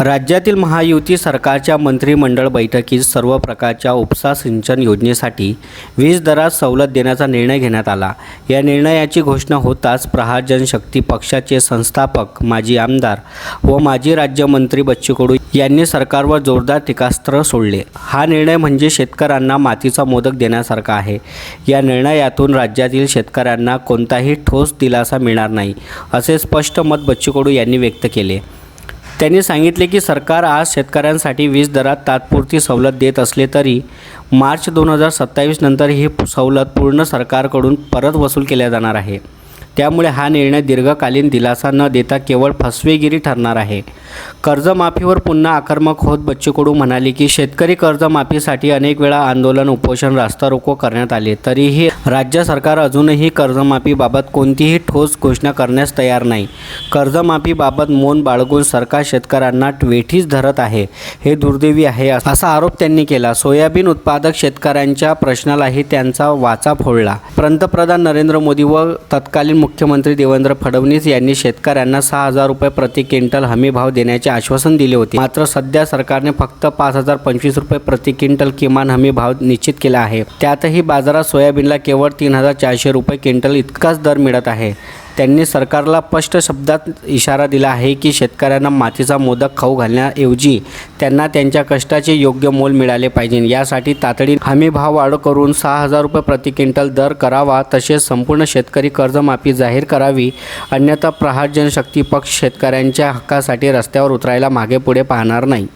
राज्यातील महायुती सरकारच्या मंत्रिमंडळ बैठकीत सर्व प्रकारच्या उपसा सिंचन योजनेसाठी वीज दरात सवलत देण्याचा निर्णय घेण्यात आला. या निर्णयाची घोषणा होताच प्रहार जनशक्ती पक्षाचे संस्थापक माजी आमदार व माजी राज्यमंत्री बच्चू कडू यांनी सरकारवर जोरदार टीकास्त्र सोडले. हा निर्णय म्हणजे शेतकऱ्यांना मातीचा मोदक देण्यासारखा आहे. या निर्णयातून राज्यातील शेतकऱ्यांना कोणताही ठोस दिलासा मिळणार नाही असे स्पष्ट मत बच्चू कडू यांनी व्यक्त केले. त्यांनी सांगितले की सरकार आज शेतकऱ्यांसाठी वीज दरात तात्पुरती सवलत देत असले तरी मार्च दोन हजार सत्तावीस नंतर ही सवलत पूर्ण सरकारकडून परत वसूल केल्या जाणार आहे. त्यामुळे हा निर्णय दीर्घकालीन दिलासा न देता केवळ फसवेगिरी ठरणार आहे. कर्जमाफीवर पुन्हा आक्रमक होत बच्चू कडू म्हणाले की शेतकरी कर्जमाफीसाठी अनेक वेळा आंदोलन उपोषण रास्ता रोको करण्यात आले. तरीही राज्य सरकार अजूनही कर्जमाफीबाबत कोणतीही ठोस घोषणा करण्यास तयार नाही. कर्जमाफीबाबत मौन बाळगून सरकार शेतकऱ्यांना वेठीच धरत आहे हे दुर्दैवी आहे असा आरोप त्यांनी केला. सोयाबीन उत्पादक शेतकऱ्यांच्या प्रश्नालाही त्यांचा वाचा फोडला. पंतप्रधान नरेंद्र मोदी व तत्कालीन मुख्यमंत्री देवेंद्र फडणवीस यांनी शेतकऱ्यांना सहा हजार रुपये प्रति क्विंटल हमी भाव देण्याचे आश्वासन दिले होते. मात्र सध्या सरकारने फक्त पाच हजार पंचवीस रुपये प्रति क्विंटल किमान हमी भाव निश्चित केला आहे. त्यातही बाजारात सोयाबीनला केवळ तीन हजार चारशे रुपये क्विंटल इतकाच दर मिळत आहे. त्यांनी सरकारला स्पष्ट शब्दात इशारा दिला आहे की शेतकऱ्यांना मातीचा मोदक खाऊ घालण्याऐवजी त्यांना त्यांच्या कष्टाचे योग्य मोल मिळाले पाहिजे. यासाठी तातडीने हमी भाव वाढ करून सहा हजार रुपये प्रति क्विंटल दर करावा तसेच संपूर्ण शेतकरी कर्जमाफी जाहीर करावी. अन्यथा प्रहार जनशक्ती पक्ष शेतकऱ्यांच्या हक्कासाठी रस्त्यावर उतरायला मागे पुढे पाहणार नाही.